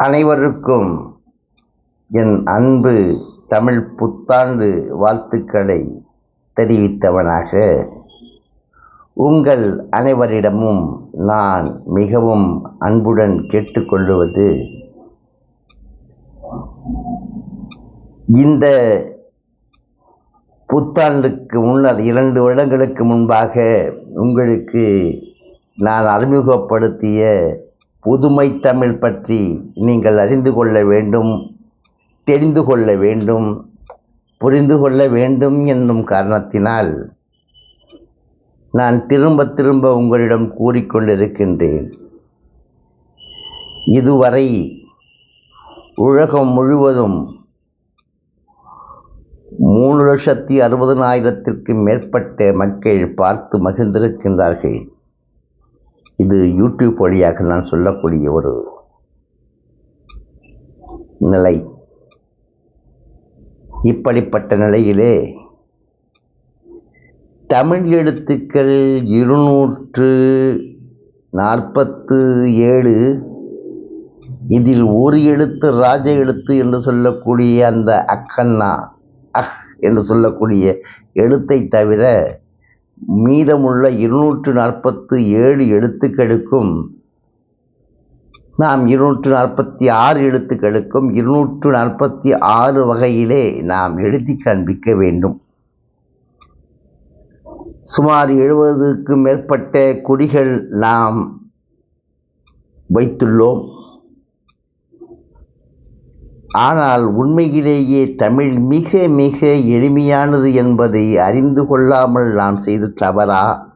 அனைவருக்கும் என் அன்பு தமிழ் புத்தாண்டு வாழ்த்துக்களை தெரிவித்தவனாக உங்கள் அனைவரிடமும் நான் மிகவும் அன்புடன் கேட்டுக்கொள்வது இந்த புத்தாண்டுக்கு முன்னர் இரண்டு வருடங்களுக்கு முன்பாக உங்களுக்கு நான் அறிமுகப்படுத்திய புதுமை தமிழ் பற்றி நீங்கள் அறிந்து கொள்ள வேண்டும் தெரிந்து கொள்ள வேண்டும் புரிந்து கொள்ள வேண்டும் என்னும் காரணத்தினால் நான் திரும்ப திரும்ப உங்களிடம் கூறிக்கொண்டிருக்கின்றேன் இதுவரை உலகம் முழுவதும் மூணு லட்சத்தி அறுபதனாயிரத்திற்கு மேற்பட்ட மக்கள் பார்த்து மகிழ்ந்திருக்கின்றார்கள். இது யூடியூப் வழியாக நான் சொல்லக்கூடிய ஒரு நிலை. இப்படிப்பட்ட நிலையிலே தமிழ் எழுத்துக்கள் இருநூற்று நாற்பத்து ஏழு இதில் ஒரு எழுத்து ராஜ எழுத்து என்று சொல்லக்கூடிய அந்த அக்கண்ணா அஹ் என்று சொல்லக்கூடிய எழுத்தை தவிர மீதமுள்ள இருநூற்று நாற்பத்து ஏழு எழுத்துக்களுக்கும் நாம் இருநூற்று நாற்பத்தி ஆறு எழுத்துக்களுக்கும் இருநூற்று நாற்பத்தி ஆறு வகையிலே நாம் எழுதி காண்பிக்க வேண்டும். சுமார் எழுபதுக்கும் மேற்பட்ட குடிகள் நாம் வைத்துள்ளோம். ஆனால் உண்மையிலேயே தமிழ் மிக மிக எளிமையானது என்பதை அறிந்து கொள்ளாமல் நான் செய்த தவறா?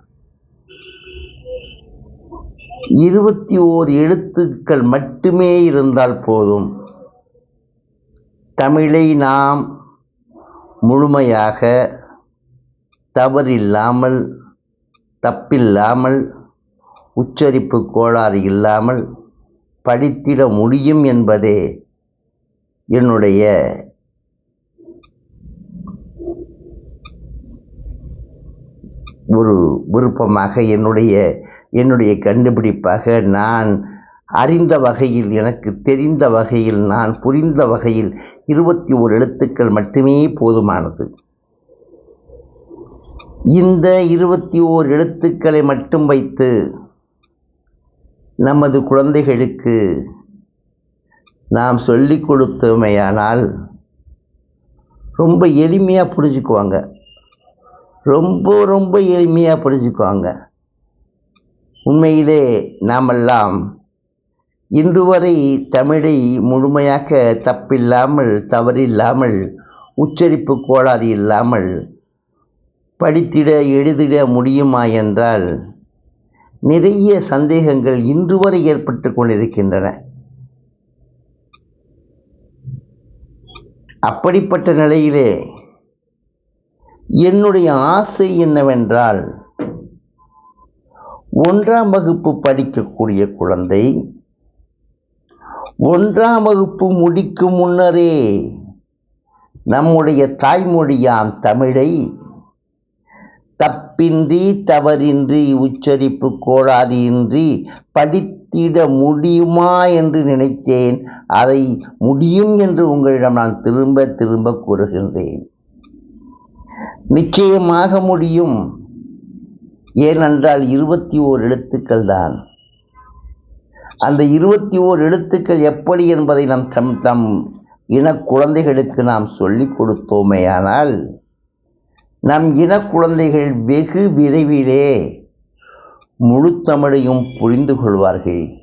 இருபத்தி ஓர் எழுத்துக்கள் மட்டுமே இருந்தால் போதும். தமிழை நாம் முழுமையாக தவறில்லாமல் தப்பில்லாமல் உச்சரிப்பு கோளாறு இல்லாமல் படித்திட முடியும் என்பதே என்னுடைய ஒரு விருப்பமாக என்னுடைய என்னுடைய கண்டுபிடிப்பாக நான் அறிந்த வகையில் எனக்கு தெரிந்த வகையில் நான் புரிந்த வகையில் இருபத்தி ஓர் எழுத்துக்கள் மட்டுமே போதுமானது. இந்த இருபத்தி ஓர் எழுத்துக்களை மட்டும் வைத்து நமது குழந்தைகளுக்கு நாம் சொல்லி கொடுத்தோமேயானால் ரொம்ப எளிமையாக புரிஞ்சுக்குவாங்க. ரொம்ப ரொம்ப எளிமையாக புரிஞ்சுக்குவாங்க. உண்மையிலே நாமெல்லாம் இன்று வரை தமிழை முழுமையாக தப்பில்லாமல் தவறில்லாமல் உச்சரிப்பு கோளாறு இல்லாமல் படித்திட எழுதிட முடியுமா என்றால் நிறைய சந்தேகங்கள் இன்று வரை ஏற்பட்டு கொண்டிருக்கின்றன. அப்படிப்பட்ட நிலையிலே என்னுடைய ஆசை என்னவென்றால் ஒன்றாம் வகுப்பு படிக்கக்கூடிய குழந்தை ஒன்றாம் வகுப்பு முடிக்கும் முன்னரே நம்முடைய தாய்மொழியாம் தமிழை தப்பின்றி தவறின்றி உச்சரிப்பு கோளாறின்றி படித்திட முடியுமா என்று நினைத்தேன். அதை முடியும் என்று உங்களிடம் நான் திரும்ப திரும்ப கூறுகின்றேன். நிச்சயமாக முடியும். ஏனென்றால் இருபத்தி ஓர் எழுத்துக்கள் தான். அந்த இருபத்தி ஓர் எழுத்துக்கள் எப்படி என்பதை நம் தம் தம் இன குழந்தைகளுக்கு நாம் சொல்லிக் கொடுத்தோமேயானால் நம் இன குழந்தைகள் வெகு விரைவிலே முழு தமிழையும் புரிந்து கொள்வார்கள்.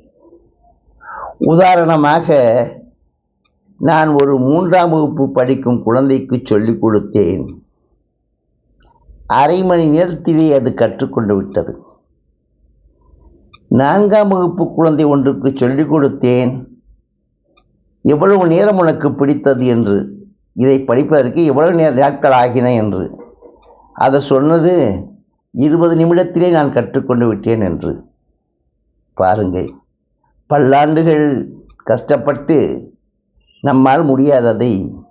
உதாரணமாக நான் ஒரு மூன்றாம் வகுப்பு படிக்கும் குழந்தைக்கு சொல்லிக் கொடுத்தேன். அரை மணி நேரத்திலே அது கற்றுக்கொண்டு விட்டது. நான்காம் வகுப்பு குழந்தை ஒன்றுக்கு சொல்லிக் கொடுத்தேன். எவ்வளவு நேரம் உனக்கு பிடித்தது? என்று. இதை படிப்பதற்கு எவ்வளவு நேர நாட்கள் ஆகின? என்று. அதை சொன்னது இருபது நிமிடத்திலே நான் கற்றுக்கொண்டு விட்டேன் என்று. பாருங்கள் பல்லாண்டுகள் கஷ்டப்பட்டு நம்மால் முடியாததை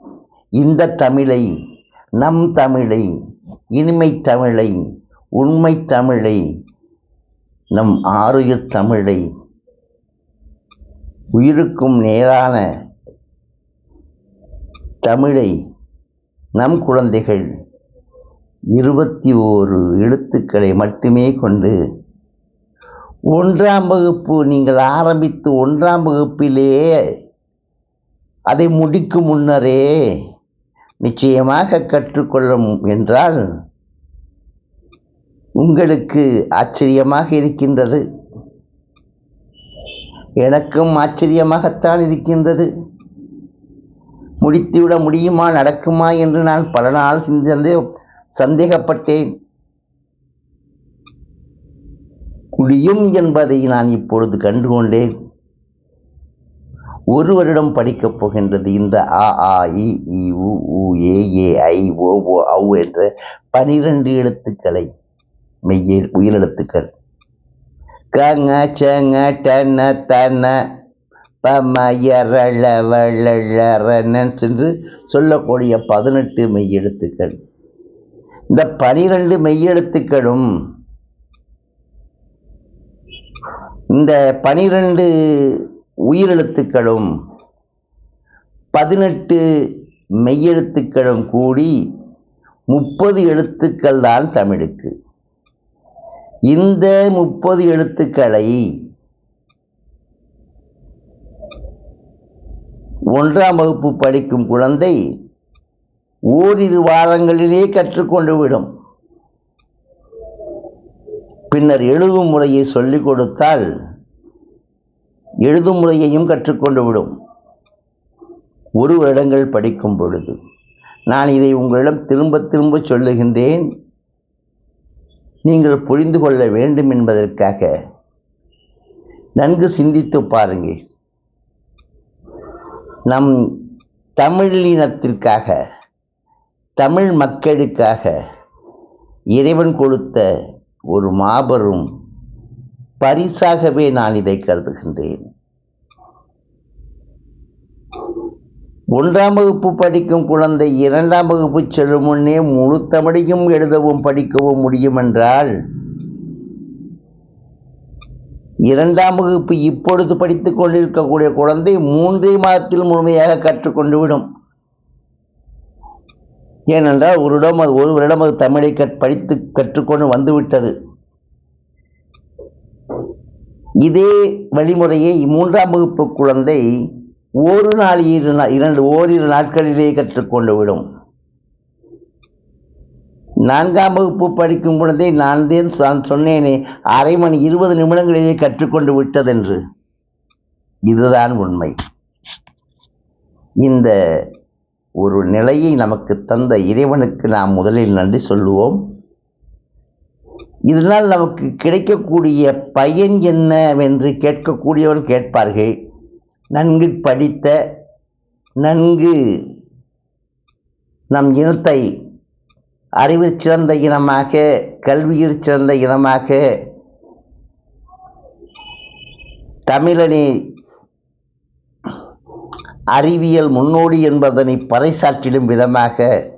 இந்த தமிழை நம் தமிழை இனிமை தமிழை உண்மை தமிழை நம் ஆருயிர் தமிழை உயிருக்கும் நேரான தமிழை நம் குழந்தைகள் இருபத்தி ஓரு எழுத்துக்களை மட்டுமே கொண்டு ஒன்றாம் வகுப்பு நீங்கள் ஆரம்பித்து ஒன்றாம் வகுப்பிலேயே அதை முடிக்கும் முன்னரே நிச்சயமாக கற்றுக்கொள்ளும் என்றால் உங்களுக்கு ஆச்சரியமாக இருக்கின்றது. எனக்கும் ஆச்சரியமாகத்தான் இருக்கின்றது. முடித்துவிட முடியுமா நடக்குமா என்று நான் பல நாள் சிந்தந்தே சந்தேகப்பட்டேன். குழியும் என்பதை நான் இப்பொழுது கண்டுகொண்டேன். ஒரு வருடம் படிக்கப் போகின்றது இந்த ஆ ஆ இ இ உ உ ஏ ஏ ஐ ஓ ஓ ஔ என்ற பனிரெண்டு எழுத்துக்களை மெய்யே உயிரெழுத்துக்கள். கங்க சங்க டன தன பம எரள வளரன் என்று சொல்லக்கூடிய பதினெட்டு மெய்யெழுத்துக்கள். இந்த பனிரெண்டு மெய்யெழுத்துக்களும் இந்த பனிரெண்டு உயிரெழுத்துக்களும் பதினெட்டு மெய்யெழுத்துக்களும் கூடி முப்பது எழுத்துக்கள் தான் தமிழுக்கு. இந்த முப்பது எழுத்துக்களை ஒன்றாம் வகுப்பு படிக்கும் குழந்தை ஓரிரு வாரங்களிலே கற்றுக்கொண்டு விடும். பின்னர் எழுதும் முறையை சொல்லிக் கொடுத்தால் எழுதும் முறையையும் கற்றுக்கொண்டு விடும். ஒரு வருடங்கள் படிக்கும் பொழுது. நான் இதை உங்களிடம் திரும்ப திரும்ப சொல்லுகின்றேன். நீங்கள் புரிந்து கொள்ள வேண்டும் என்பதற்காக. நன்கு சிந்தித்து பாருங்கள். நம் தமிழினத்திற்காக தமிழ் மக்களுக்காக இறைவன் கொடுத்த ஒரு மாபெரும் பரிசாகவே நான் இதை கருதுகின்றேன். ஒன்றாம் வகுப்பு படிக்கும் குழந்தை இரண்டாம் வகுப்பு செல்லும் முன்னே முழு தமிழையும் எழுதவும் படிக்கவும் முடியும் என்றால் இரண்டாம் வகுப்பு இப்பொழுது படித்துக் கொண்டிருக்கக்கூடிய குழந்தை மூன்றே மாதத்தில் முழுமையாக கற்றுக்கொண்டு விடும். ஏனென்றால் ஒரு இடம் அது ஒரு வருடம் அது தமிழை கற் படித்து கற்றுக்கொண்டு வந்துவிட்டது. இதே வழிமுறையை மூன்றாம் வகுப்பு குழந்தை ஒரு நாள் இரு நாள் இரண்டு ஓரிரு நாட்களிலே கற்றுக்கொண்டு விடும். நான்காம் வகுப்பு படிக்கும் குழந்தை நான் தான் சொன்னேனே அரை மணி இருபது நிமிடங்களிலே கற்றுக்கொண்டு விட்டதென்று. இதுதான் உண்மை. இந்த ஒரு நிலையை நமக்கு தந்த இறைவனுக்கு நாம் முதலில் நன்றி சொல்லுவோம். இதனால் நமக்கு கிடைக்கக்கூடிய பயன் என்னவென்று கேட்கக்கூடியவர்கள் கேட்பார்கள். நன்கு படித்த நன்கு நம் இனத்தை அறிவில் சிறந்த இனமாக கல்வியில் சிறந்த இனமாக தமிழனை அறிவியல் முன்னோடி என்பதனை பறைசாற்றிடும் விதமாக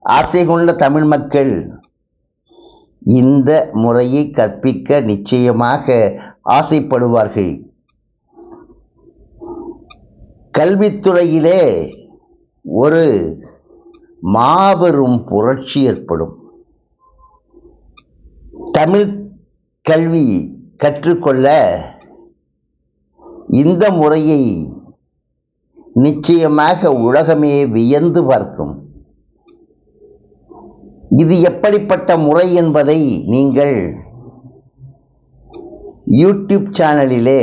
ஆசை கொண்ட தமிழ் மக்கள் இந்த முறையை கற்பிக்க நிச்சயமாக ஆசைப்படுவார்கள். கல்வித்துறையிலே ஒரு மாபெரும் புரட்சி ஏற்படும். தமிழ் கல்வி கற்றுக்கொள்ள இந்த முறையை நிச்சயமாக உலகமே வியந்து பார்க்கும். இது எப்படிப்பட்ட முறை என்பதை நீங்கள் யூடியூப் சேனலிலே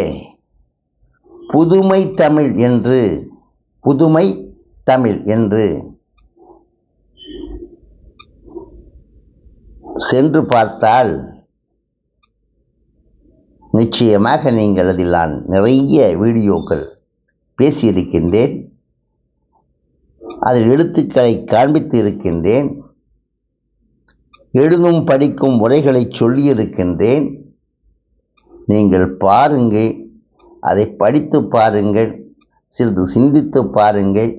புதுமை தமிழ் என்று புதுமை தமிழ் என்று சென்று பார்த்தால் நிச்சயமாக நீங்கள் அதில் நான் நிறைய வீடியோக்கள் பேசியிருக்கின்றேன். அதில் எழுத்துக்களை காண்பித்து இருக்கின்றேன் எழுதும் படிக்கும் முறைகளை சொல்லியிருக்கின்றேன். நீங்கள் பாருங்கள் அதை படித்து பாருங்கள் சிறிது சிந்தித்து பாருங்கள்.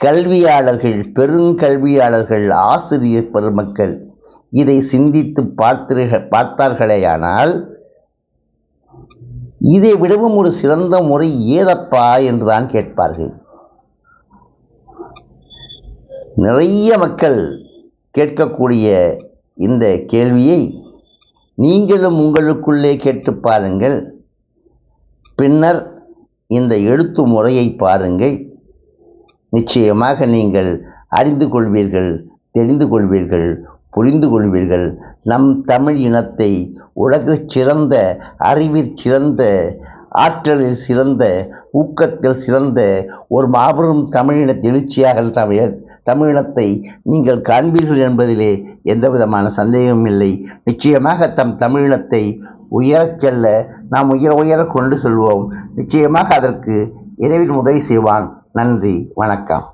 கல்வியாளர்கள் பெருங்கல்வியாளர்கள் ஆசிரியர் பெருமக்கள் இதை சிந்தித்து பார்த்தீர்கள் பார்த்தார்களேயானால் இதை விடவும் ஒரு சிறந்த முறை ஏதப்பா என்றுதான் கேட்பார்கள். நிறைய மக்கள் கேட்கக்கூடிய இந்த கேள்வியை நீங்களும் உங்களுக்குள்ளே கேட்டு பாருங்கள். பின்னர் இந்த எழுத்து முறையை பாருங்கள். நிச்சயமாக நீங்கள் அறிந்து கொள்வீர்கள் தெரிந்து கொள்வீர்கள். புரிந்து கொள்வீர்கள். நம் தமிழ் இனத்தை உலகில் சிறந்த அறிவில் சிறந்த ஆற்றலில் சிறந்த ஊக்கத்தில் சிறந்த ஒரு மாபெரும் தமிழின எழுச்சியாக தமிழ் தமிழினத்தை நீங்கள் காண்பீர்கள் என்பதிலே எந்த விதமான சந்தேகமும் இல்லை. நிச்சயமாக தம் தமிழினத்தை உயரச் செல்ல நாம் உயர உயர கொண்டு செல்வோம். நிச்சயமாக அதற்கு இறைவன் உதவி செய்வான். நன்றி. வணக்கம்.